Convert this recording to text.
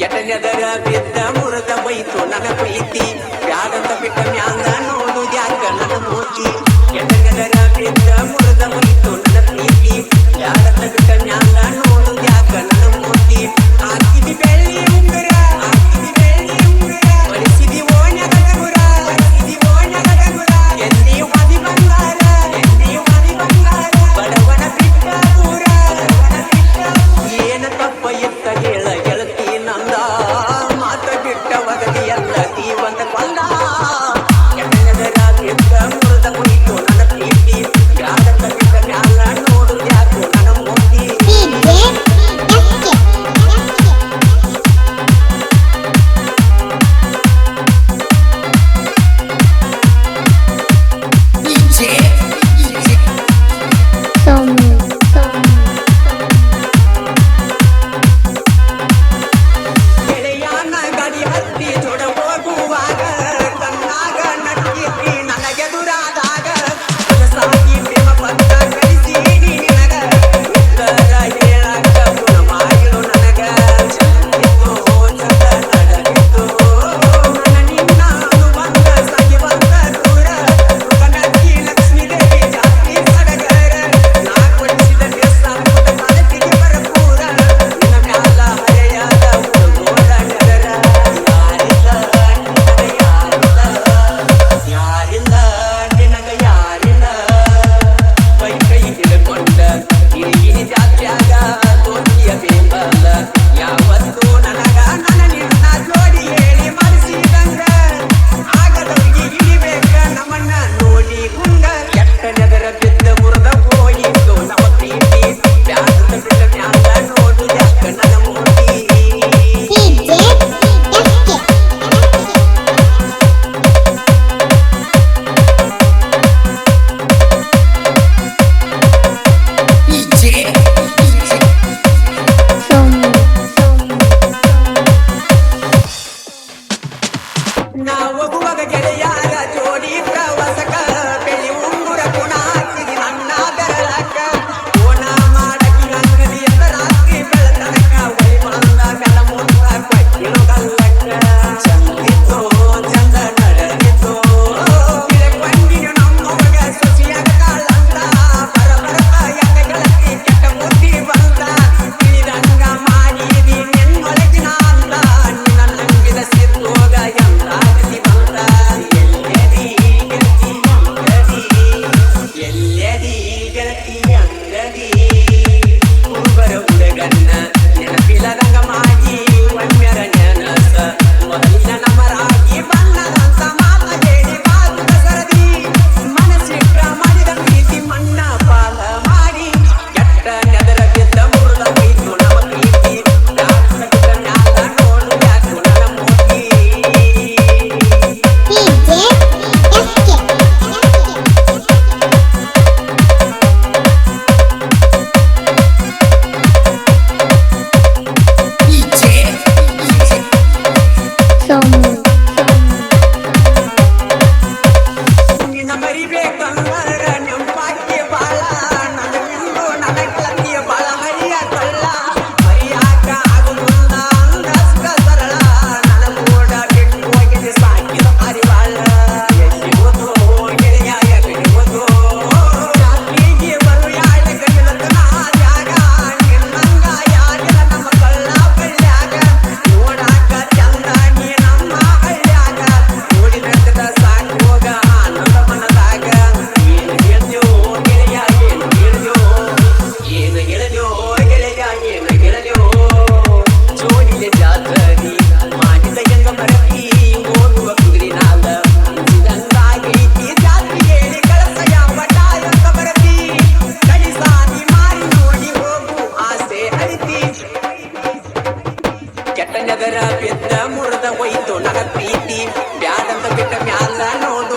ಕೆಟನೆದರ ಬಿದ್ದ ಮುರಿದ ಬೈತು ನನ್ನ ಪ್ರೀತಿ ಬ್ಯಾಡಂತ ಬಿಟ್ಟ ಮ್ಯಾಂಗ ನೋಡು ಯಾಕ நான் ஒகுவக கிடையாத ஜோடி பிரவ ಕೆಟ್ಟ ನಗರ ಬಿದ್ದ ಮುರಿದ ಒಯ್ದು ನಗ ಪ್ರೀತಿ. ಬ್ಯಾಡಂತ ಬಿಟ್ಟ ಮ್ಯಾಲ ನೋಡು